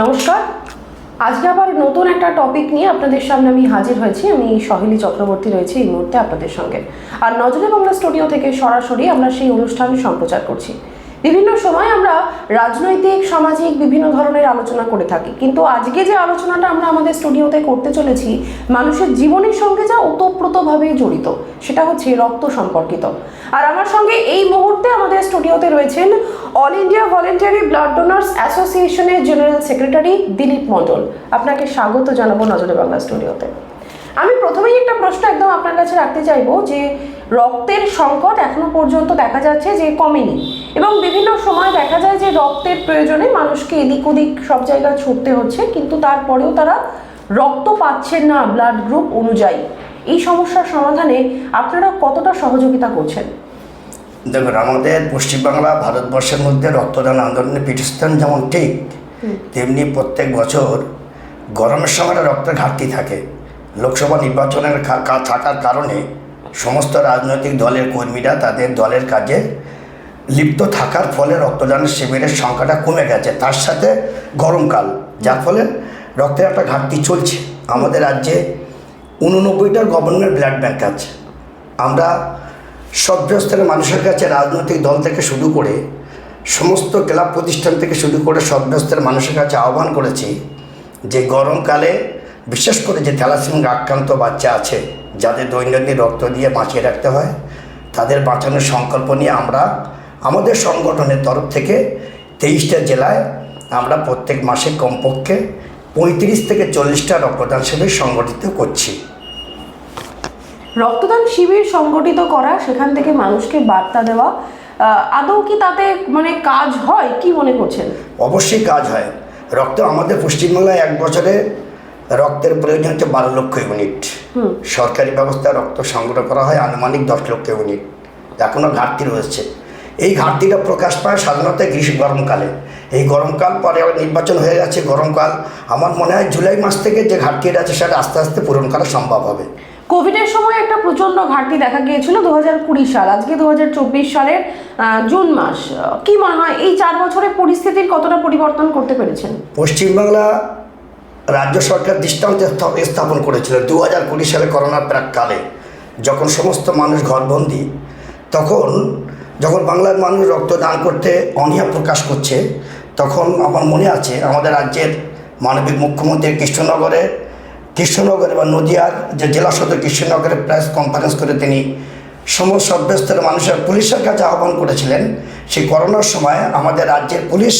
নমস্কার। আজকে আবার নতুন একটা টপিক নিয়ে আপনাদের সামনে আমি হাজির হয়েছি। আমি সহেলি চক্রবর্তী রয়েছি এই মুহূর্তে আপনাদের সঙ্গে। আর নজরে বাংলা স্টুডিও থেকে সরাসরি আমরা সেই অনুষ্ঠান সম্প্রচার করছি। বিভিন্ন সময় আমরা রাজনৈতিক, সামাজিক বিভিন্ন ধরনের আলোচনা করে থাকি। কিন্তু আজকে যে আলোচনাটা আমরা আমাদের স্টুডিওতে করতে চলেছি, মানুষের জীবনের সঙ্গে যা ওতপ্রোতভাবে জড়িত, সেটা হচ্ছে রক্ত সম্পর্কিত। আর আমার সঙ্গে এই মুহূর্তে আমাদের স্টুডিওতে রয়েছেন all India voluntary blood donors অ্যাসোসিয়েশনের জেনারেল সেক্রেটারি দিলীপ মণ্ডল। আপনাকে স্বাগত জানাব নজরে বাংলা স্টুডিওতে। আমি প্রথমেই একটা প্রশ্ন একদম আপনার কাছে রাখতে চাইব যে, রক্তের সংকট এখনও পর্যন্ত দেখা যাচ্ছে যে কমেনি এবং বিভিন্ন সময় দেখা যায় যে রক্তের প্রয়োজনে মানুষকে এদিক ওদিক সব জায়গায় ছুটতে হচ্ছে, কিন্তু তারপরেও তারা রক্ত পাচ্ছেন না ব্লাড গ্রুপ অনুযায়ী। এই সমস্যার সমাধানে আপনারা কতটা সহযোগিতা করছেন? দেখুন আমাদের পশ্চিমবাংলা ভারতবর্ষের মধ্যে রক্তদান আন্দোলনের পীঠস্থান যেমন ঠিক তেমনি প্রত্যেক বছর গরমের সময় একটা রক্তের ঘাটতি থাকে। লোকসভা নির্বাচনের থাকার কারণে সমস্ত রাজনৈতিক দলের কর্মীরা তাদের দলের কাজে লিপ্ত থাকার ফলে রক্তদানের শিবিরের সংখ্যাটা কমে গেছে। তার সাথে গরমকাল যার ফলে রক্তের একটা ঘাটতি চলছে। আমাদের রাজ্যে উননব্বইটা গভর্নমেন্ট ব্লাড ব্যাঙ্ক আছে। আমরা সভ্যস্তরের মানুষের কাছে রাজনৈতিক দল থেকে শুরু করে সমস্ত ক্লাব প্রতিষ্ঠান থেকে শুরু করে সভ্যস্তরের মানুষের কাছে আহ্বান করেছি যে গরমকালে, বিশেষ করে যে থ্যালাসেমিক আক্রান্ত বাচ্চা আছে, যাদের দৈনন্দিন রক্ত দিয়ে বাঁচিয়ে রাখতে হয়, তাদের বাঁচানোর সংকল্প নিয়ে আমরা আমাদের সংগঠনের তরফ থেকে তেইশটা জেলায় আমরা প্রত্যেক মাসে কমপক্ষে পঁয়ত্রিশ থেকে চল্লিশটা রক্তদান শিবির সংগঠিত করছি। রক্তদান শিবির সংগঠিত করা সেখান থেকে মানুষকে বার্তা দেওয়া আদৌ কি তাতে মানে কাজ হয়? কি মনে করছেন? অবশ্যই কাজ হয়। রক্ত আমাদের পশ্চিমবাংলায় এক বছরে রক্তের প্রয়োজন হচ্ছে বারো লক্ষ ইউনিট। সরকারি ব্যবস্থায় রক্ত সংগ্রহ করা হয় আনুমানিক দশ লক্ষ ইউনিট। এখনও ঘাটতি রয়েছে। এই ঘাটতিটা প্রকাশ পায় সাধারণত গ্রীষ্ম গরমকালে। এই গরমকাল পরে আবার নির্বাচন হয়ে গেছে গরমকাল। আমার মনে হয় জুলাই মাস থেকে যে ঘাটতিটা আছে সেটা আস্তে আস্তে পূরণ করা সম্ভব হবে। কোভিডের সময় একটা প্রচণ্ড ঘাটতি দেখা গিয়েছিল দু হাজার কুড়ি সাল। আজকে দু হাজার চব্বিশ সালের জুন মাস। কি মনে হয়, এই চার বছরে পরিস্থিতির কতটা পরিবর্তন করতে পেরেছেন? পশ্চিমবাংলা রাজ্য সরকার দৃষ্টান্ত স্থাপন করেছিল দু হাজার কুড়ি সালে করোনার প্রাককালে। যখন সমস্ত মানুষ ঘরবন্দি, তখন যখন বাংলার মানুষ রক্তদান করতে অনীহা প্রকাশ করছে, তখন আমার মনে আছে আমাদের রাজ্যের মানবিক মুখ্যমন্ত্রী কৃষ্ণনগরে কৃষ্ণনগরে বা নদিয়ার যে জেলা সদর কৃষ্ণনগরে প্রেস কনফারেন্স করে তিনি সমস্ত সভ্যস্তরের মানুষের পুলিশের কাছে আহ্বান করেছিলেন সেই করোনার সময় আমাদের রাজ্যের পুলিশ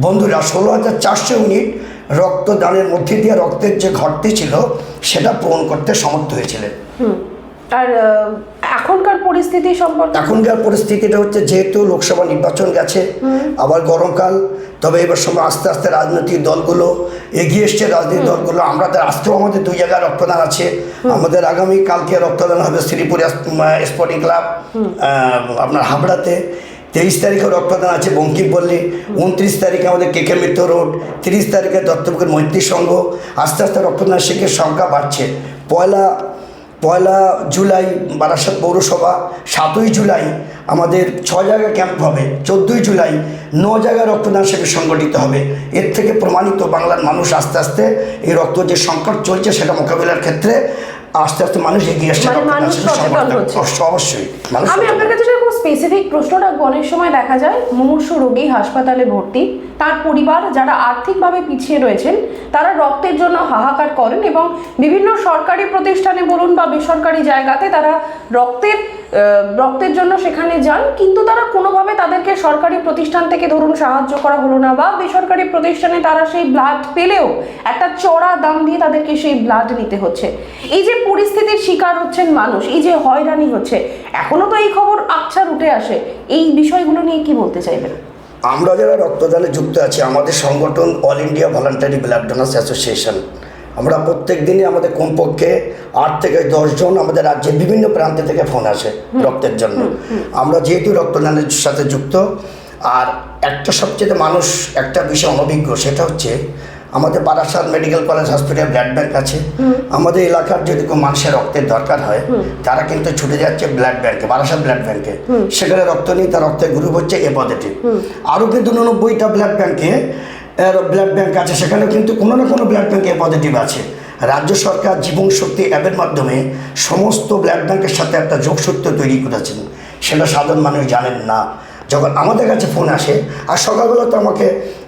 বন্ধুরা ষোলো হাজার চারশো ইউনিট রক্তদানের মধ্যে দিয়ে রক্তের যে ঘাটতি ছিল সেটা পূরণ করতে সমর্থ হয়েছিলেন। আর এখনকার পরিস্থিতি সম্পর্কে? এখনকার পরিস্থিতিটা হচ্ছে যেহেতু লোকসভা নির্বাচন গেছে আবার গরমকাল তবে এবার সময় আস্তে আস্তে রাজনৈতিক দলগুলো এগিয়ে এসছে রাজনৈতিক দলগুলো। আমরা আজকেও আমাদের দুই জায়গায় রক্তদান আছে। আমাদের আগামী কালকে রক্তদান হবে শ্রীপুর স্পোর্টিং ক্লাব আপনার হাবড়াতে। তেইশ তারিখে রক্তদান আছে বঙ্কিমপল্লী উনত্রিশ তারিখে আমাদের কেকে মিত্র রোড। তিরিশ তারিখে দত্তপুকুর মৈত্রী সংঘ। আস্তে আস্তে রক্তদান শিখের সংখ্যা বাড়ছে। পয়লা পয়লা জুলাই বারাসাত পৌরসভা সাতই জুলাই আমাদের ছ জায়গায় ক্যাম্প হবে চোদ্দোই জুলাই ন জায়গায় রক্তদান শিবির সংগঠিত হবে। এর থেকে প্রমাণিত বাংলার মানুষ আস্তে আস্তে এই রক্ত যে সংকট চলছে সেটা মোকাবিলার ক্ষেত্রে আস্তে আস্তে মানুষ এগিয়ে আসছে মানে অবশ্যই আমি আপনার কাছে সেরকম স্পেসিফিক প্রশ্ন রাখব অনেক সময় দেখা যায় মুমূর্ষু রোগী হাসপাতালে ভর্তি তার পরিবার যারা আর্থিকভাবে পিছিয়ে রয়েছেন তারা রক্তের জন্য হাহাকার করেন এবং বিভিন্ন সরকারি প্রতিষ্ঠানে বলুন বা বেসরকারি জায়গাতে তারা রক্তের রক্তের জন্য সেখানে যান, কিন্তু তারা কোনোভাবে তাদেরকে সরকারি প্রতিষ্ঠান থেকে ধরুন সাহায্য করা হলো না, বা বেসরকারি প্রতিষ্ঠানে তারা সেই ব্লাড পেলেও একটা চড়া দাম দিয়ে তাদেরকে সেই ব্লাড নিতে হচ্ছে। এই যে পরিস্থিতির শিকার হচ্ছেন মানুষ, এই যে হয়রানি হচ্ছে, এখনও তো এই খবর আকছার উঠে আসে। এই বিষয়গুলো নিয়ে কি বলতে চাইবেন? আমরা যারা রক্তদানে যুক্ত আছি, আমাদের সংগঠন all India voluntary blood donors association আমরা প্রত্যেক দিনই আমাদের কমপক্ষে আট থেকে দশজন আমাদের রাজ্যের বিভিন্ন প্রান্ত থেকে ফোন আসে রক্তের জন্য। আমরা যেহেতু রক্তদানের সাথে যুক্ত আর একটা সবচেয়ে মানুষ একটা বিষয় অনভিজ্ঞ সেটা হচ্ছে আমাদের Barasat medical college hospital blood bank আছে। আমাদের এলাকার যদি কোনো মানুষের রক্তের দরকার হয় তারা কিন্তু ছুটে যাচ্ছে ব্লাড ব্যাংকে বারাসাত ব্লাড ব্যাংকে। সেখানে রক্ত নিয়ে তার রক্তের গ্রুপ হচ্ছে এ পজিটিভ। আরও কিন্তু উননব্বইটা ব্লাড ব্যাংকে ব্লাড ব্যাঙ্ক আছে, সেখানে কিন্তু কোনো না কোনো ব্লাড ব্যাঙ্কে পজিটিভ আছে। রাজ্য সরকার জীবন শক্তি অ্যাপের মাধ্যমে সমস্ত ব্লাড ব্যাঙ্কের সাথে একটা যোগসূত্র তৈরি করেছেন। সেটা সাধারণ মানুষ জানেন না। যখন আমাদের কাছে ফোন আসে, আর সকালবেলা তো আমাকে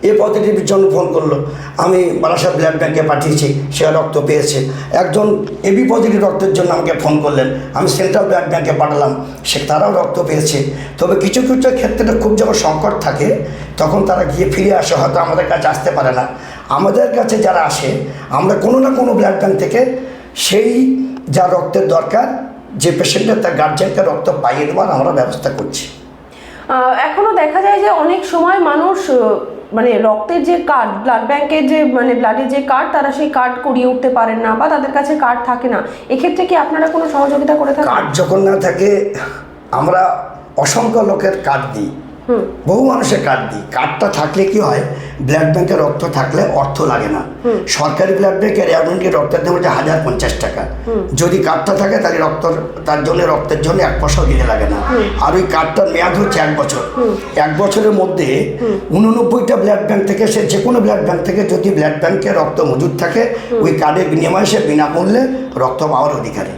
এ পজিটিভের জন্য ফোন করল। আমি বারাসাত ব্লাড ব্যাঙ্কে পাঠিয়েছি, সে রক্ত পেয়েছে। একজন এবি পজিটিভ রক্তের জন্য আমাকে ফোন করলেন। আমি সেন্ট্রাল ব্লাড ব্যাঙ্কে পাঠালাম, সে তারাও রক্ত পেয়েছে। তবে কিছু কিছু ক্ষেত্রে খুব যখন সংকট থাকে, তখন তারা গিয়ে ফিরে আসে, হয়তো আমাদের কাছে আসতে পারে না। আমাদের কাছে যারা আসে, আমরা কোনো না কোনো ব্লাড ব্যাঙ্ক থেকে সেই যা রক্তের দরকার, যে পেশেন্টের তার গার্জেনকে রক্ত পাইয়ে দেওয়ার আমরা ব্যবস্থা করছি। আহ, এখনও দেখা যায় যে অনেক সময় মানুষ মানে রক্তের যে কার্ড ব্লাড ব্যাংকের যে মানে ব্লাডের যে কার্ড তারা সেই কার্ড করিয়ে উঠতে পারেন না বা তাদের কাছে কার্ড থাকে না। এক্ষেত্রে কি আপনারা কোনো সহযোগিতা করে থাকেন? কার্ড যখন না থাকে আমরা অসংখ্য লোকের কার্ড দিই। বহু মানুষের কার্ড দিই। কার্ডটা থাকলে কি হয়? ব্লাড ব্যাংকে রক্ত থাকলে অর্থ লাগে না। সরকারি ব্লাড ব্যাংকের অ্যাডমিনকে রক্তের দাম হচ্ছে হাজার পঞ্চাশ টাকা। যদি কার্ডটা থাকে তাহলে রক্ত তার জন্য রক্তের জন্য এক পয়সাও দিতে লাগে না। আর ওই কার্ডটার মেয়াদ হচ্ছে এক বছর। এক বছরের মধ্যে উননব্বইটা ব্লাড ব্যাংক থেকে সে যে কোনো ব্লাড ব্যাংক থেকে যদি ব্লাড ব্যাংকে রক্ত মজুদ থাকে ওই কার্ডের বিনিময়ে সে বিনামূল্যে রক্ত পাওয়ার অধিকারী।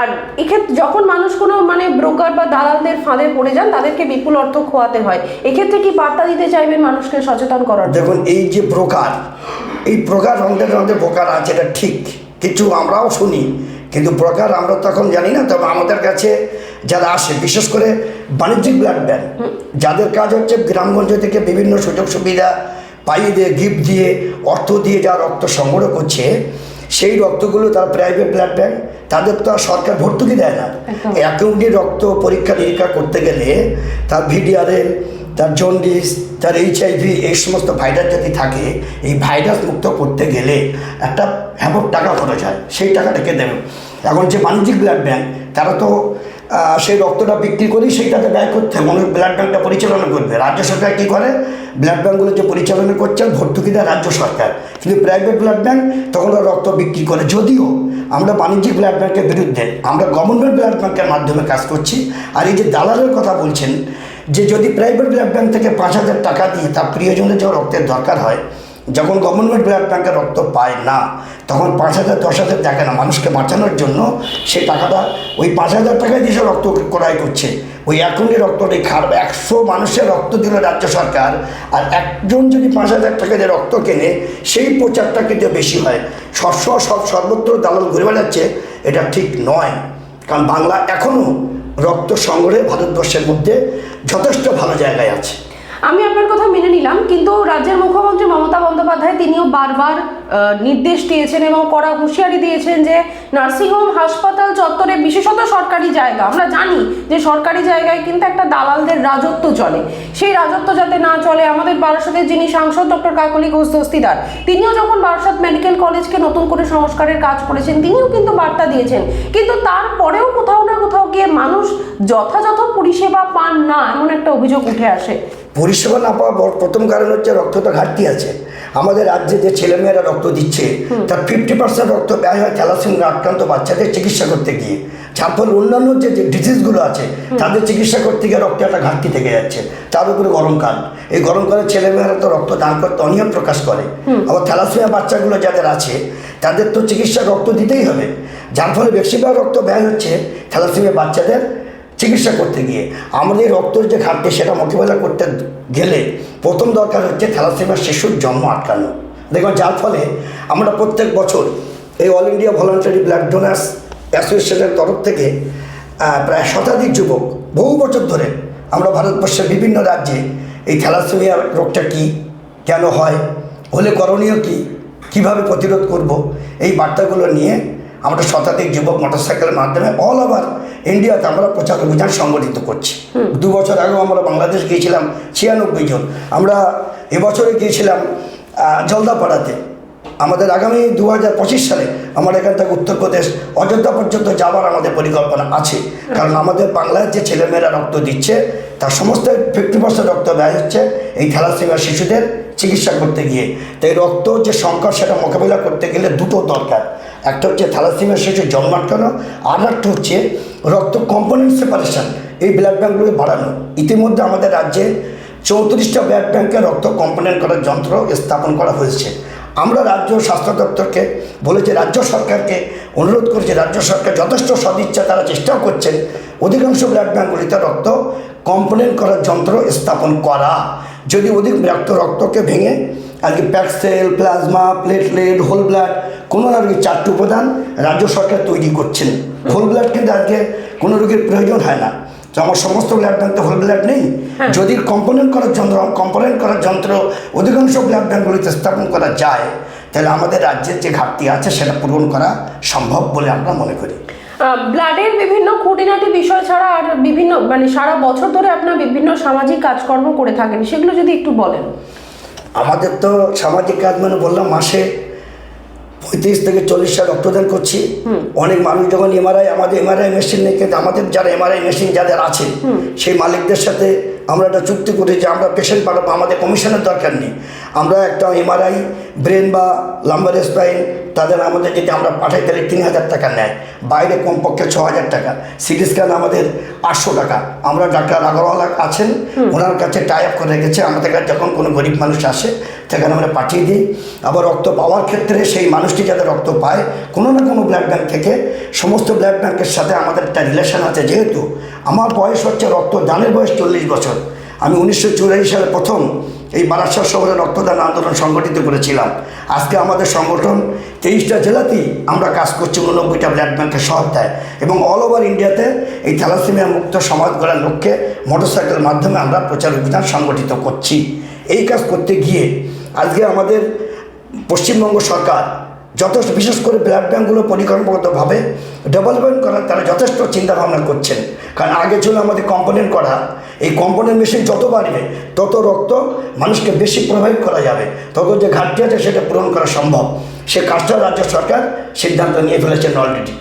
আর এক্ষেত্রে যখন মানুষ কোনো মানে ব্রোকার বা দালালদের ফাঁদে পড়ে যান, তাদেরকে বিপুল অর্থ খোয়াতে হয়। এক্ষেত্রে কি বার্তা দিতে চাইবেন মানুষকে সচেতন করার দেখুন, এই যে ব্রোকার এই ব্রোকার আমাদের আমাদের ব্রোকার আছে, এটা ঠিক। কিছু আমরাও শুনি, কিন্তু ব্রোকার আমরা তখন জানি না, তবে আমাদের কাছে যারা আসে, বিশেষ করে বাণিজ্যিক ব্লাড ব্যাংক, যাদের কাজ হচ্ছে গ্রামগঞ্জ থেকে বিভিন্ন সুযোগ সুবিধা পাইয়ে দিয়ে গিফট দিয়ে, অর্থ দিয়ে যা রক্ত সংগ্রহ করছে সেই রক্তগুলো তারা প্রাইভেট ব্লাড ব্যাংক তাদের তো আর সরকার ভর্তুকি দেয় না। অ্যাকাউন্টে রক্ত পরীক্ষা নিরীক্ষা করতে গেলে তার ভিডিআরএল তার জন্ডিস তার এইচআইভি এই সমস্ত ভাইরাস যদি থাকে এই ভাইরাস মুক্ত করতে গেলে একটা হ্যাপক টাকা খরচ হয়। সেই টাকাটাকে দেবে? এখন যে বাণিজ্যিক ব্লাড ব্যাংক তারা তো সেই রক্তটা বিক্রি করেই সেইটাতে ব্যয় করতে মনে হয় ব্লাড ব্যাঙ্কটা পরিচালনা করবে। রাজ্য সরকার কী করে? ব্লাড ব্যাঙ্কগুলো যে পরিচালনা করছেন ভর্তুকি দেয় রাজ্য সরকার। কিন্তু প্রাইভেট ব্লাড ব্যাঙ্ক তখন রক্ত বিক্রি করে। যদিও আমরা বাণিজ্যিক ব্লাড ব্যাঙ্কের বিরুদ্ধে আমরা গভর্নমেন্ট ব্লাড ব্যাঙ্কের মাধ্যমে কাজ করছি। আর এই যে দালালের কথা বলছেন, যে যদি প্রাইভেট ব্লাড ব্যাঙ্ক থেকে পাঁচ হাজার টাকা দিয়ে তার প্রিয়জনের যে রক্তের দরকার হয় যখন গভর্নমেন্ট ব্লাড ব্যাংকের রক্ত পায় না, তখন পাঁচ হাজার, দশ হাজার দেখে না মানুষকে বাঁচানোর জন্য সে টাকাটা ওই পাঁচ হাজার টাকায় দিয়ে রক্ত ক্রয় করছে। ওই এখনই রক্তটি খারাপ একশো মানুষের রক্ত দিল রাজ্য সরকার, আর একজন যদি পাঁচ হাজার টাকা দিয়ে রক্ত কেনে, সেই প্রচারটা কিন্তু বেশি হয়। সবসময় সব সর্বত্র দালাল ঘুরে বেড়াচ্ছে, এটা ঠিক নয়। কারণ বাংলা এখনও রক্ত সংগ্রহে ভারতবর্ষের মধ্যে যথেষ্ট ভালো জায়গায় আছে। আমি আপনার কথা মেনে নিলাম, কিন্তু রাজ্যের মুখ্যমন্ত্রী মমতা বন্দ্যোপাধ্যায় তিনিও বারবার নির্দেশ দিয়েছেন এবং কড়া হুঁশিয়ারি দিয়েছেন যে নার্সিংহোম হাসপাতাল চত্বরে বিশেষত সরকারি জায়গা, আমরা জানি যে সরকারি জায়গায় কিন্তু একটা দালালদের রাজত্ব চলে। সেই রাজত্ব যাতে না চলে, আমাদের বারাসতের যিনি সাংসদ ডক্টর কাকলি ঘোষ দস্তিদার, তিনিও যখন বারাসত মেডিকেল কলেজকে নতুন করে সংস্কারের কাজ করেছেন, তিনিও কিন্তু বার্তা দিয়েছেন। কিন্তু তারপরেও কোথাও না কোথাও গিয়ে মানুষ যথাযথ পরিষেবা পান না, এমন একটা অভিযোগ উঠে আসে। পরিষেবা না পাওয়ার প্রথম কারণ হচ্ছে রক্তটা ঘাটতি আছে। আমাদের রাজ্যে যে ছেলেমেয়েরা রক্ত দিচ্ছে তার ফিফটি পার্সেন্ট রক্ত ব্যয় হয় থ্যালাসেমিয়া আক্রান্ত বাচ্চাদের চিকিৎসা করতে গিয়ে। যার ফলে অন্যান্য যে যে ডিজিজগুলো আছে তাদের চিকিৎসা করতে গিয়ে রক্তে একটা ঘাটতি থেকে যাচ্ছে। তার উপরে গরমকাল এই গরমকালে ছেলেমেয়েরা তো রক্ত দান করতে অনিয়ম প্রকাশ করে। আবার থ্যালাসেমিয়া বাচ্চাগুলো যাদের আছে তাদের তো চিকিৎসা রক্ত দিতেই হবে। যার ফলে বেশিরভাগ রক্ত ব্যয় হচ্ছে থ্যালাসেমিয়া বাচ্চাদের। চিকিৎসা করতে গিয়ে। আমাদের রক্তের যে ঘাটতি, সেটা মোকাবেলা করতে গেলে প্রথম দরকার হচ্ছে থ্যালাসেমিয়া শিশুর জন্ম আটকানো। দেখুন, যার ফলে আমরা প্রত্যেক বছর এই all India voluntary blood donors অ্যাসোসিয়েশনের তরফ থেকে প্রায় শতাধিক যুবক বহু বছর ধরে আমরা ভারতবর্ষের বিভিন্ন রাজ্যে এই থ্যালাসেমিয়া রোগটা কী, কেন হয়, হলে করণীয় কী, কীভাবে প্রতিরোধ করব, এই বার্তাগুলো নিয়ে আমরা শতাধিক যুবক মোটরসাইকেলের মাধ্যমে অল ওভার ইন্ডিয়াতে আমরা প্রচার অভিযান সংগঠিত করছি। দু বছর আগেও আমরা বাংলাদেশ গিয়েছিলাম ছিয়ানব্বই জন। আমরা এবছরে গিয়েছিলাম জলদাপাড়াতে। আমাদের আগামী দু হাজার পঁচিশ সালে আমার এখান থেকে উত্তরপ্রদেশ অযোধ্যা পর্যন্ত যাওয়ার আমাদের পরিকল্পনা আছে। কারণ আমাদের বাংলার যে ছেলেমেয়েরা রক্ত দিচ্ছে তার সমস্ত ফিফটি পার্সেন্ট রক্ত ব্যয় হচ্ছে এই থ্যালাসেমিয়া শিশুদের। চিকিৎসা করতে গিয়ে। তাই রক্ত যে সংকট, সেটা মোকাবিলা করতে গেলে দুটো দরকার। একটা হচ্ছে থ্যালাসেমিয়া শিশুর জন্ম আটকানো আর একটা হচ্ছে রক্ত কম্পোনেন্ট সেপারেশন এই ব্লাড ব্যাঙ্কগুলো বাড়ানো। ইতিমধ্যে আমাদের রাজ্যে চৌত্রিশটা ব্লাড ব্যাঙ্কে রক্ত কম্পোনেন্ট করার যন্ত্র স্থাপন করা হয়েছে। আমরা রাজ্য স্বাস্থ্য দপ্তরকে বলেছি, রাজ্য সরকারকে অনুরোধ করেছি, রাজ্য সরকার যথেষ্ট সদিচ্ছা তারা চেষ্টাও করছেন। অধিকাংশ ব্লাড ব্যাঙ্কগুলিতে রক্ত কম্পোনেন্ট করার যন্ত্র স্থাপন করা। যদি অধিক রক্ত রক্তকে ভেঙে আর কি packed cell plasma platelet whole blood কোনো না রোগীর চারটি উপাদান রাজ্য সরকার তৈরি করছেন। হোল ব্লাড কিন্তু আজকে কোনো রোগীর প্রয়োজন হয় না। তো আমার সমস্ত ব্লাড ব্যাংকে হোল ব্লাড নেই। হ্যাঁ। যদি কম্পোনেন্ট করার যন্ত্র কম্পোনেন্ট করার যন্ত্র অধিকাংশ ব্লাড ব্যাঙ্কগুলিতে স্থাপন করা যায় তাহলে আমাদের রাজ্যের যে ঘাটতি আছে সেটা পূরণ করা সম্ভব বলে আমরা মনে করি। ব্লাডের বিভিন্ন খুঁটিনাটি বিষয় ছাড়া আর বিভিন্ন মানে সারা বছর ধরে আপনার বিভিন্ন সামাজিক কাজকর্ম করে থাকেন সেগুলো যদি একটু বলেন। আমাদের তো সামাজিক কাজ মানে বললাম মাসে পঁয়ত্রিশ থেকে চল্লিশ সাল রক্তদান করছি। অনেক মানুষ যখন এমআরআই আমাদের এমআরআই মেশিন নেই কিন্তু আমাদের যারা এমআরআই মেশিন যাদের আছে সেই মালিকদের সাথে আমরা একটা চুক্তি করি যে আমরা পেশেন্ট পাঠাবো আমাদের কমিশনের দরকার নেই। আমরা একটা এমআরআই ব্রেন বা লাম্বার স্পাইন তাদের আমাদের যদি আমরা পাঠাই তাহলে তিন হাজার টাকা নেয়। বাইরে কমপক্ষে ছ হাজার টাকা। সিটি স্ক্যান আমাদের আটশো টাকা। আমরা ডাক্তার আগরওয়ালা আছেন ওনার কাছে টাই আপ করে রেখেছে। আমাদের কাছে যখন কোনো গরিব মানুষ আসে সেখানে আমরা পাঠিয়ে দিই। আবার রক্ত পাওয়ার ক্ষেত্রে সেই মানুষটি যাতে রক্ত পায় কোনো না কোনো ব্লাড ব্যাঙ্ক থেকে সমস্ত ব্লাড ব্যাঙ্কের সাথে আমাদের একটা রিলেশন আছে। যেহেতু আমার বয়স হচ্ছে রক্তদানের বয়স চল্লিশ বছর। আমি উনিশশো চুরাশি সালে প্রথম এই বারাসাত শহরে রক্তদান আন্দোলন সংগঠিত করেছিলাম। আজকে আমাদের সংগঠন তেইশটা জেলাতেই আমরা কাজ করছি, উননব্বইটা ব্লাড ব্যাংকের সহায়তায়। এবং অল ওভার ইন্ডিয়াতে এই থ্যালাসেমিয়া মুক্ত সমাজ গড়ার লক্ষ্যে মোটরসাইকেলের মাধ্যমে আমরা প্রচার অভিযান সংগঠিত করছি। এই কাজ করতে গিয়ে আজকে আমাদের পশ্চিমবঙ্গ সরকার যথেষ্ট, বিশেষ করে ব্লাড ব্যাঙ্কগুলো পরিকল্পনাগতভাবে ডেভেলপমেন্ট করার তারা যথেষ্ট চিন্তাভাবনা করছেন। কারণ আগে ছিল আমাদের কম্পোনেন্ট করা। এই কম্পোনেন্ট মেশিন যত বাড়বে, তত রক্ত মানুষকে বেশি প্রভাবিত করা যাবে। তত যে ঘাটতি আছে সেটা পূরণ করা সম্ভব। সে কাজটা রাজ্য সরকার সিদ্ধান্ত নিয়ে ফেলেছেন অলরেডি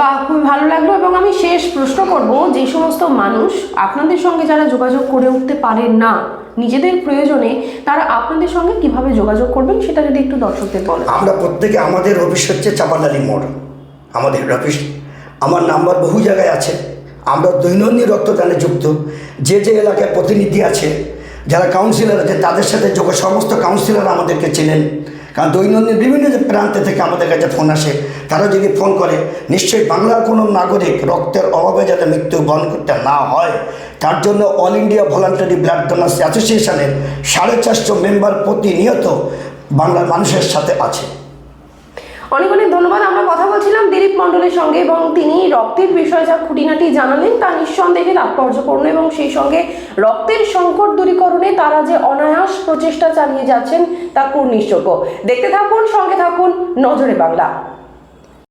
বাহ খুবই ভালো লাগল এবং আমি শেষ প্রশ্ন করব, যে সমস্ত মানুষ আপনাদের সঙ্গে যারা যোগাযোগ করে উঠতে পারেন না নিজেদের প্রয়োজনে তারা আপনাদের সঙ্গে কীভাবে যোগাযোগ করবেন সেটা যদি একটু দর্শকদের বলেন। আমরা প্রত্যেকে আমাদের অফিস হচ্ছে চাপালালি মোড়। আমাদের অফিস আমার নাম্বার বহু জায়গায় আছে। আমরা দৈনন্দিন রক্তদানে যুক্ত। যে যে এলাকায় প্রতিনিধি আছে, যারা কাউন্সিলর আছে, তাদের সাথে যোগ, সমস্ত কাউন্সিলর আমাদেরকে চেনেন। কারণ দৈনন্দিন বিভিন্ন যে প্রান্তে থেকে আমাদের কাছে ফোন আসে তারা যদি ফোন করে, নিশ্চয়ই বাংলার কোনো নাগরিক রক্তের অভাবে যাতে মৃত্যুবরণ করতে না হয়, তার জন্য all India voluntary blood donors অ্যাসোসিয়েশনের সাড়ে চারশো মেম্বার প্রতিনিয়ত বাংলার মানুষের সাথে আছে। অনেক অনেক ধন্যবাদ, আমরা কথা বলছিলাম দিলীপ মণ্ডলের সঙ্গে এবং তিনি রক্তের বিষয়ে যা খুঁটিনাটি জানালেন তা নিঃসন্দেহে তাৎপর্যপূর্ণ এবং সেই সঙ্গে রক্তের সংকট দূরীকরণে তারা যে অনায়াস প্রচেষ্টা চালিয়ে যাচ্ছেন তা কুর্নিশযোগ্য। দেখতে থাকুন, সঙ্গে থাকুন নজরে বাংলা।